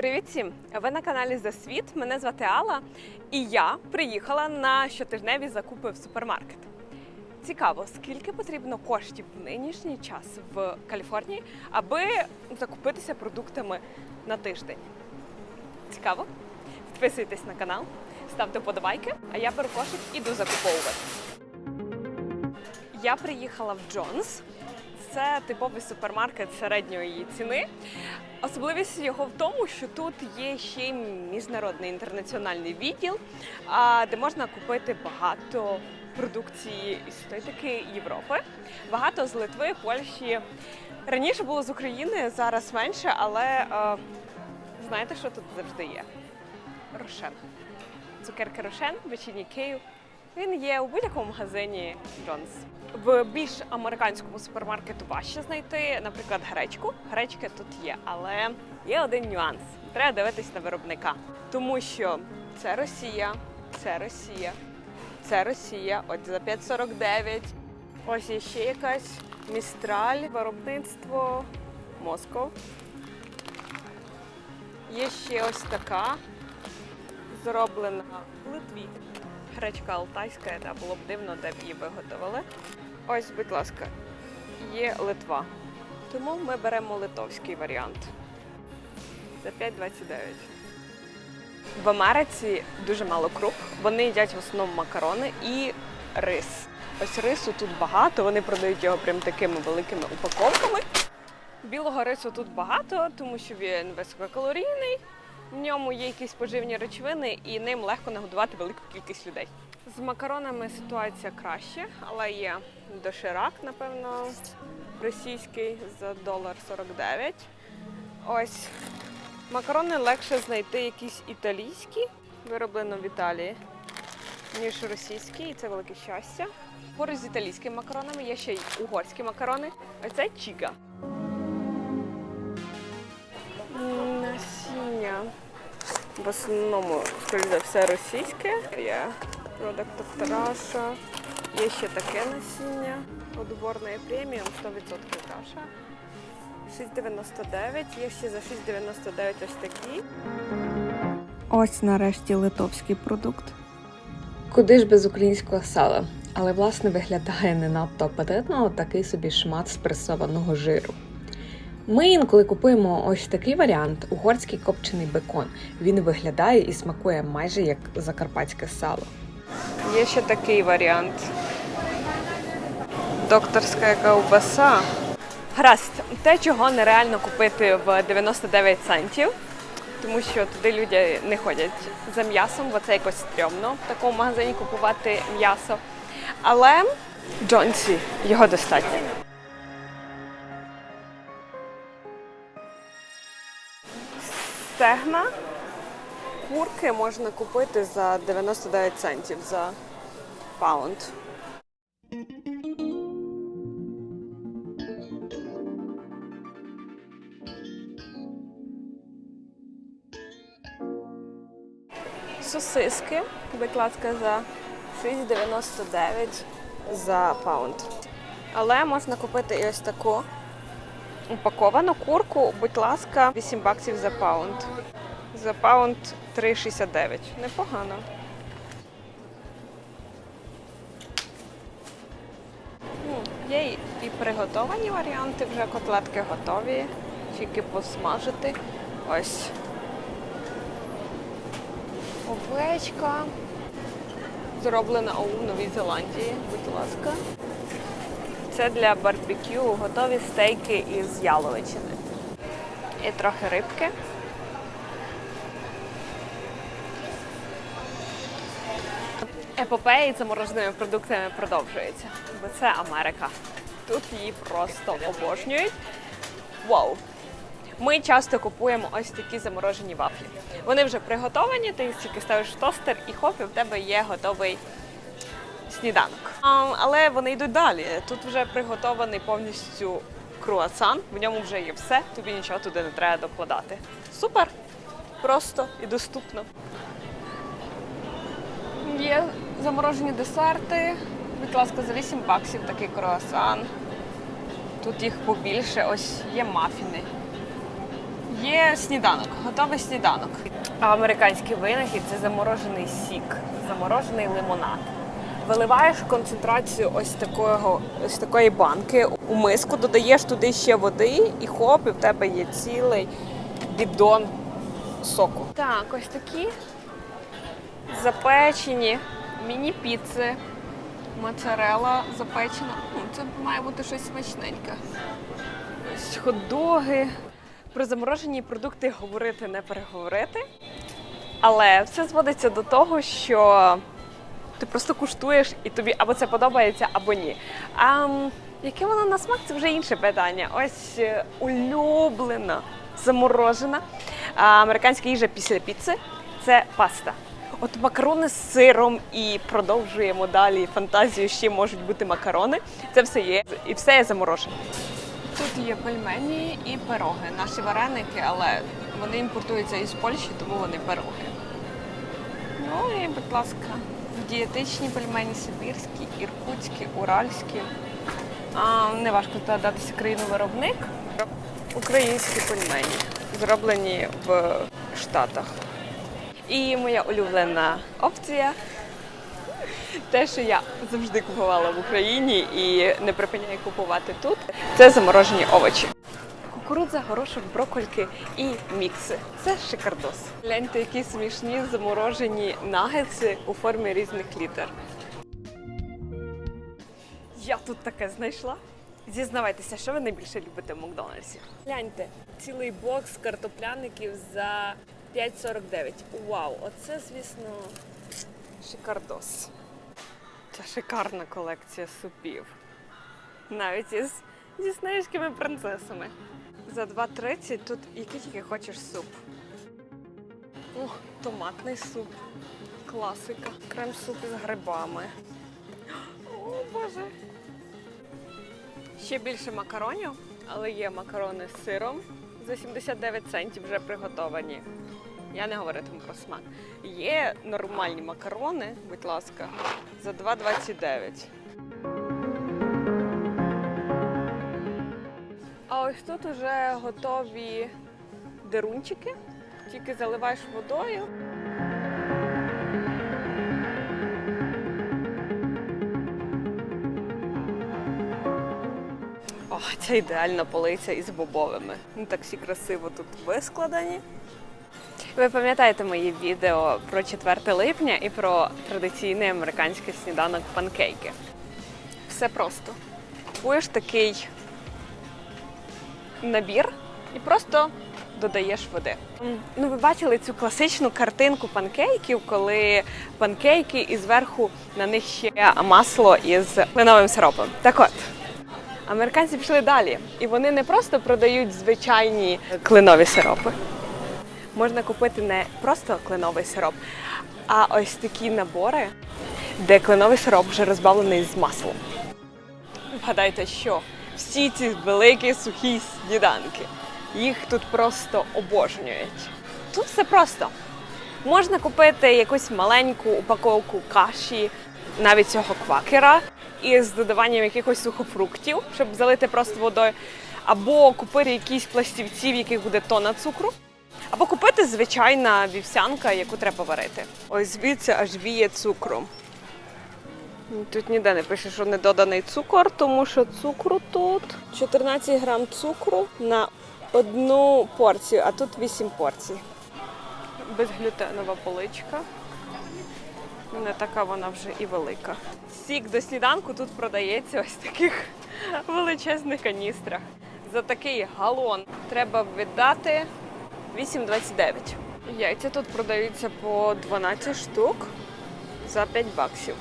Привіт всім! Ви на каналі За Світ. Мене звати Алла, і я приїхала на щотижневі закупи в супермаркет. Цікаво, скільки потрібно коштів в нинішній час в Каліфорнії, аби закупитися продуктами на тиждень. Цікаво? Підписуйтесь на канал, ставте вподобайки, а я беру кошик іду закуповувати. Я приїхала в Джонс. Це типовий супермаркет середньої ціни. Особливість його в тому, що тут є ще й міжнародний інтернаціональний відділ, де можна купити багато продукції таки Європи, багато з Литви, Польщі. Раніше було з України, зараз менше, але е, знаєте, що тут завжди є? Рошен. Цукерки Рошен, печені Київ. Він є у будь-якому магазині Джонс. В більш американському супермаркету важче знайти, наприклад, гречку. Гречки тут є, але є один нюанс. Треба дивитись на виробника, тому що це Росія, це Росія, це Росія. От за 5,49. Ось є ще якась містраль, виробництво Москов. Є ще ось така, зроблена в Литві. Гречка алтайська, да, було б дивно, де б її виготовили. Ось, будь ласка, є Литва. Тому ми беремо литовський варіант. За 5,29. В Америці дуже мало круп. Вони їдять в основному макарони і рис. Ось рису тут багато, вони продають його прям такими великими упаковками. Білого рису тут багато, тому що він висококалорійний. В ньому є якісь поживні речовини, і ним легко нагодувати велику кількість людей. З макаронами ситуація краще, але є доширак, напевно, російський за долар 49. Ось макарони легше знайти якісь італійські, вироблено в Італії, ніж російські, і це велике щастя. Поруч з італійськими макаронами є ще й угорські макарони. Ось це чіга. В основному, скоріш за все, російське. Є Product of Є ще таке насіння. Подборне преміум 100% Раша. 6,99. Є ще за 6,99 ось такі. Ось нарешті литовський продукт. Куди ж без українського сала? Але власне виглядає не надто апетитно такий собі шмат спресованого жиру. Ми інколи купуємо ось такий варіант угорський копчений бекон. Він виглядає і смакує майже як закарпатське сало. Є ще такий варіант. Докторська ковбаса. Гаразд, те, чого нереально купити в 99 центів, тому що туди люди не ходять за м'ясом, бо це якось стрьомно в такому магазині купувати м'ясо. Але Джонсі його достатньо. Стегна курки можна купити за 99 центів за паунд. Сосиски, ласка, за 6,99 за паунд. Але можна купити і ось таку упаковану курку, будь ласка, 8 баксів за паунд. За паунд 3,69. Непогано. Ну, Є і- і приготовані варіанти, вже котлетки готові, тільки посмажити. Ось. Овечка. Зроблена у Новій Зеландії, будь ласка. Це для барбекю готові стейки із яловичини. І трохи рибки. Епопея з замороженими продуктами продовжується, бо це Америка. Тут її просто обожнюють. Вау! Ми часто купуємо ось такі заморожені вафлі. Вони вже приготовані, ти їх тільки ставиш в тостер і хоп, і в тебе є готовий сніданок. Але вони йдуть далі. Тут вже приготований повністю круасан, в ньому вже є все, тобі нічого туди не треба докладати. Супер! Просто і доступно. Є заморожені десерти. Будь ласка, за 8 баксів такий круасан. Тут їх побільше, ось є мафіни. Є сніданок, готовий сніданок. А американський винахід це заморожений сік, заморожений лимонад. Виливаєш концентрацію ось такого, ось такої банки у миску, додаєш туди ще води і хоп, і в тебе є цілий бідон соку. Так, ось такі запечені міні-піци. Моцарела запечена. Ну, Це має бути щось смачненьке. Ось хот-доги. Про заморожені продукти говорити не переговорити. Але все зводиться до того, що ти просто куштуєш і тобі або це подобається, або ні. А яке воно на смак, це вже інше питання. Ось е, улюблена, заморожена американська їжа після піци це паста. От макарони з сиром і продовжуємо далі фантазію, ще можуть бути макарони. Це все є. І все є заморожене. Тут є пельмені і пироги. Наші вареники, але вони імпортуються із Польщі, тому вони пироги. Ну і, будь ласка, дієтичні пельмені сибірські, іркутські, уральські. А, неважко догадатися країну виробник. Українські пельмені, зроблені в Штатах. І моя улюблена опція те, що я завжди купувала в Україні і не припиняю купувати тут, це заморожені овочі. Кукурудза, горошок, брокольки і мікси. Це шикардос. Гляньте, які смішні заморожені нагетси у формі різних літер. Я тут таке знайшла. Зізнавайтеся, що ви найбільше любите в Макдональдсі? Гляньте, цілий бокс картопляників за 5,49. Вау, оце, звісно, шикардос. Це шикарна колекція супів. Навіть із діснеївськими принцесами. За 2,30 тут який тільки хочеш суп. О, томатний суп. Класика. Крем-суп із грибами. О, Боже. Ще більше макаронів, але є макарони з сиром за 79 центів вже приготовані. Я не говоритиму про смак. Є нормальні макарони, будь ласка, за 2,29. Ось тут уже готові дерунчики, тільки заливаєш водою. О, це ідеальна полиця із бобовими. Ну так всі красиво тут вискладені. Ви пам'ятаєте мої відео про 4 липня і про традиційний американський сніданок панкейки. Все просто. Купуєш такий набір і просто додаєш води. Ну, ви бачили цю класичну картинку панкейків, коли панкейки і зверху на них ще масло із кленовим сиропом. Так от. Американці пішли далі, і вони не просто продають звичайні кленові сиропи. Можна купити не просто кленовий сироп, а ось такі набори, де кленовий сироп вже розбавлений з маслом. Вгадайте, що всі ці великі сухі сніданки, їх тут просто обожнюють. Тут все просто. Можна купити якусь маленьку упаковку каші, навіть цього квакера, із додаванням якихось сухофруктів, щоб залити просто водою, або купити якісь пластівці, в яких буде тона цукру. Або купити звичайна вівсянка, яку треба варити. Ось звідси аж віє цукром. Тут ніде не пише, що не доданий цукор, тому що цукру тут 14 грам цукру на одну порцію, а тут 8 порцій. Безглютенова поличка. Не така вона вже і велика. Сік до сніданку тут продається ось таких величезних каністрах. За такий галон треба віддати 8,29. Яйця тут продаються по 12 штук за 5 баксів.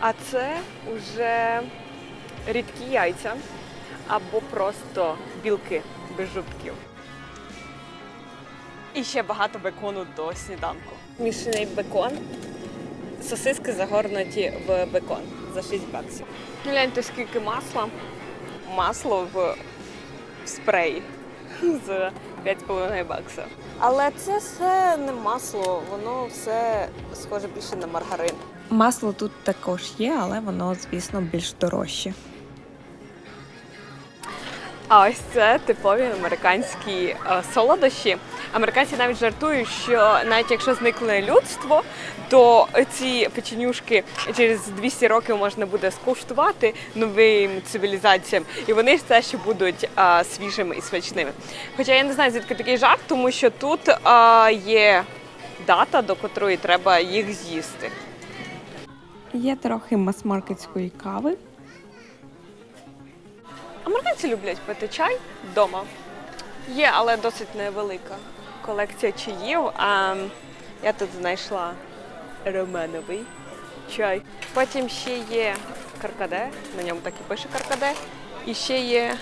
А це вже рідкі яйця або просто білки без жовтків. І ще багато бекону до сніданку. Мішаний бекон. Сосиски загорнуті в бекон за 6 баксів. Гляньте, скільки масла. Масло в, в спреї за 5,5 бакса. Але це все не масло, воно все схоже більше на маргарин. Масло тут також є, але воно, звісно, більш дорожче. А ось це типові американські е, солодощі. Американці навіть жартують, що навіть якщо зникне людство, то ці печенюшки через 200 років можна буде скуштувати новим цивілізаціям, і вони все ще будуть е, свіжими і смачними. Хоча я не знаю, звідки такий жарт, тому що тут е, є дата, до котрої треба їх з'їсти. Є трохи мас-маркетської кави. Американці люблять пити чай вдома. Є, але досить невелика колекція чаїв. А я тут знайшла романовий чай. Потім ще є каркаде, на ньому так і пише каркаде. І ще є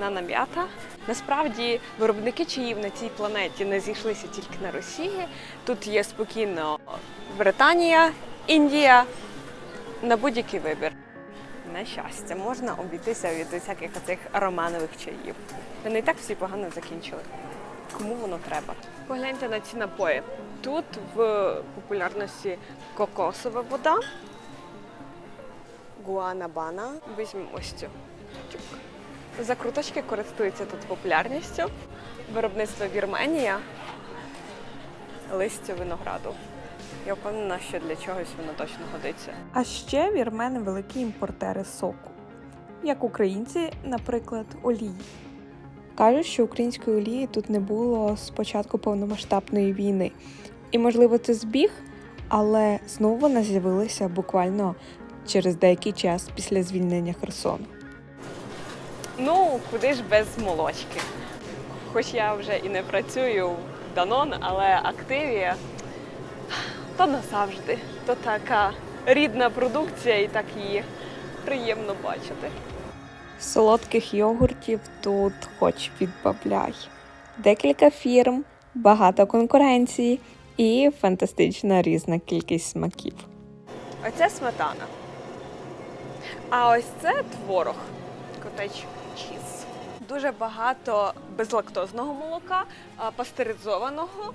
нанам'ята. Насправді виробники чаїв на цій планеті не зійшлися тільки на Росії. Тут є спокійно Британія, Індія на будь-який вибір. На щастя, можна обійтися від усяких оцих романових чаїв. Вони і так всі погано закінчили. Кому воно треба? Погляньте на ці напої. Тут в популярності кокосова вода, гуанабана. Візьмемо ось цю. Закруточки користуються тут популярністю. Виробництво Вірменія, листя винограду. Я впевнена, що для чогось воно точно годиться. А ще вірмени великі імпортери соку, як українці, наприклад, олії. Кажуть, що української олії тут не було з початку повномасштабної війни. І, можливо, це збіг, але знову вона з'явилася буквально через деякий час після звільнення Херсону. Ну, куди ж без молочки. Хоч я вже і не працюю в Данон, але Активія то назавжди. То така рідна продукція і так її приємно бачити. Солодких йогуртів тут хоч відбавляй. Декілька фірм, багато конкуренції і фантастична різна кількість смаків. Оце сметана. А ось це творог. Котеч чіз. Дуже багато безлактозного молока, пастеризованого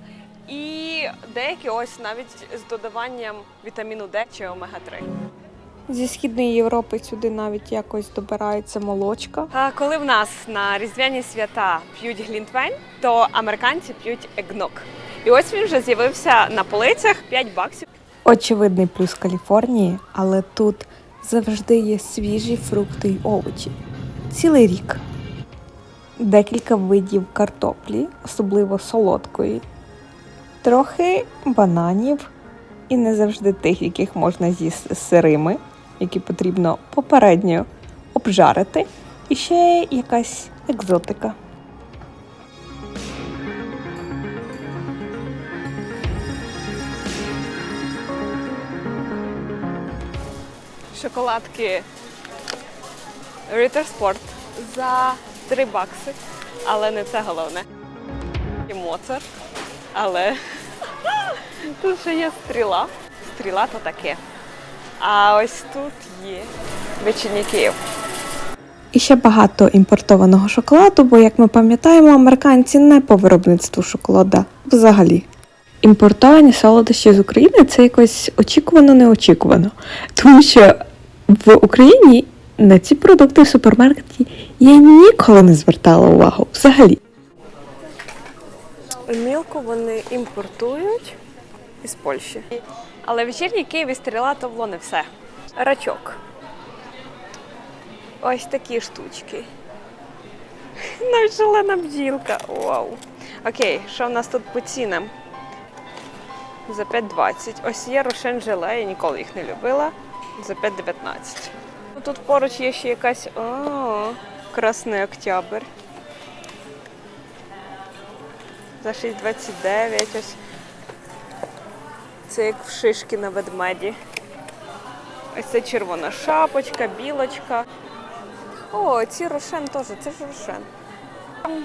і деякі ось навіть з додаванням вітаміну Д чи омега-3. Зі східної Європи сюди навіть якось добирається молочка. А коли в нас на різдвяні свята п'ють глінтвейн, то американці п'ють егнок. І ось він вже з'явився на полицях 5 баксів. Очевидний плюс Каліфорнії, але тут завжди є свіжі фрукти й овочі. Цілий рік. Декілька видів картоплі, особливо солодкої, трохи бананів, і не завжди тих, яких можна з'їсти сирими, які потрібно попередньо обжарити, і ще якась екзотика. Шоколадки Ritter Sport за 3 бакси. Але не це головне. І Моцарт. Але тут ще є стріла. Стріла то таке. А ось тут є вечірній Київ. І ще багато імпортованого шоколаду, бо, як ми пам'ятаємо, американці не по виробництву шоколада взагалі. Імпортовані солодощі з України це якось очікувано неочікувано. Тому що в Україні на ці продукти в супермаркеті я ніколи не звертала увагу взагалі. Мілку вони імпортують із Польщі. Але вечірній Київ і стріла то було не все. Рачок. Ось такі штучки. Навіть шалена бджілка. Вау. Окей, що в нас тут по цінам? За 5,20. Ось є рошен желе, я ніколи їх не любила. За 5,19. Ну, Тут поруч є ще якась. О, Красний Октябрь. За 6,29 ось. Це як в шишки на ведмеді. Ось це червона шапочка, білочка. О, ці рошен теж, це ж рошен.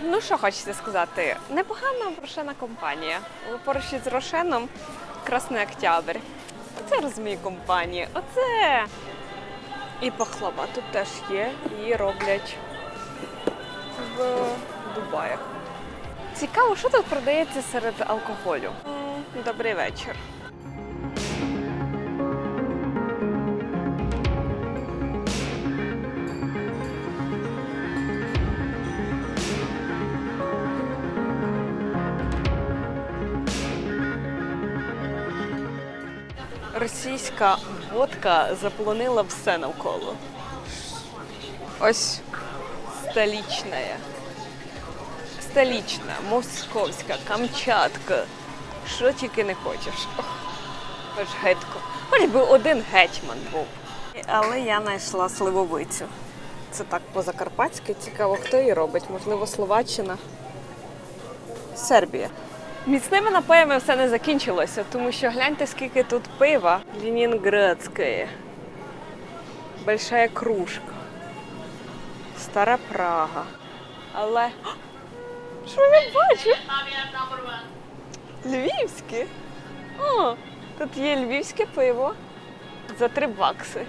Ну, що хочеться сказати? Непогана рошена компанія. Поруч із рошеном Красний Октябрь. Оце розумію компанії. Оце. І пахлава тут теж є. Її роблять в Дубаях. Цікаво, що тут продається серед алкоголю. Добрий вечір. Російська водка заполонила все навколо. Ось столічна. Столична, московська, Камчатка. Що тільки не хочеш. Ох, хоч гетько. Хоч би один гетьман був. Але я знайшла сливовицю. Це так по-закарпатськи. Цікаво, хто її робить? Можливо, Словаччина. Сербія. Міцними напоями все не закінчилося, тому що гляньте, скільки тут пива. Ленінградське. Большая кружка. Стара Прага. Але. Що я бачу? Львівське. О, тут є львівське пиво за 3 бакси.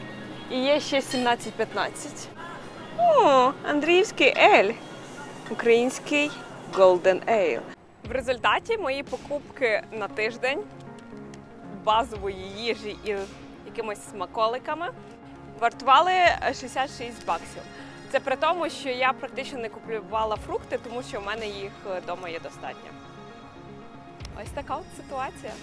І є ще 17-15. О, Андріївський ель. Український Golden Ale. В результаті мої покупки на тиждень базової їжі і якимось смаколиками вартували 66 баксів. Це при тому, що я практично не купувала фрукти, тому що в мене їх вдома є достатньо. Ось така от ситуація.